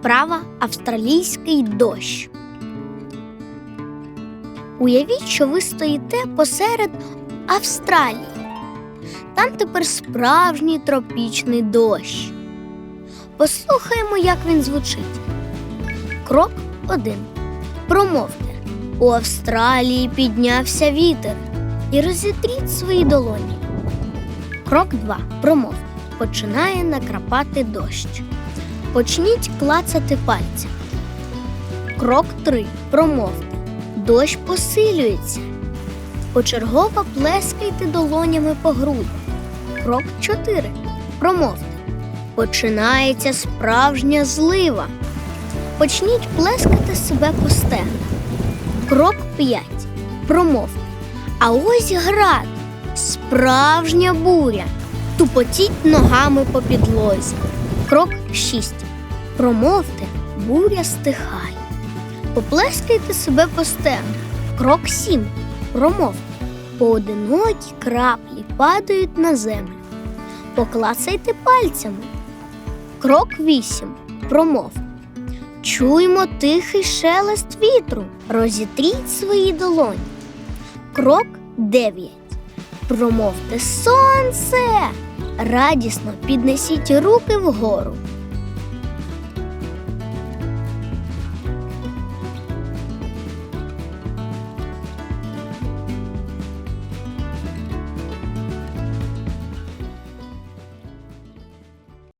Вправа австралійський дощ. Уявіть, що ви стоїте посеред Австралії. Там тепер справжній тропічний дощ. Послухаємо, як він звучить. Крок 1. Промовте. У Австралії піднявся вітер і розітріть свої долоні. Крок 2. Промовте. Починає накрапати дощ. Почніть клацати пальцями. Крок 3. Промовте. Дощ посилюється. Почергово плескайте долонями по грудях. Крок 4. Промовте. Починається справжня злива. Почніть плескати себе по стегнах. Крок 5. Промовте. А ось град. Справжня буря. Тупотіть ногами по підлозі. Крок 6. Промовте, буря стихає. Поплескайте себе по стегнах. Крок 7. Промовте. Поодинокі краплі падають на землю. Поклацайте пальцями. Крок 8. Промовте. Чуємо тихий шелест вітру. Розітріть свої долоні. Крок 9. Промовте сонце. Радісно піднесіть руки вгору.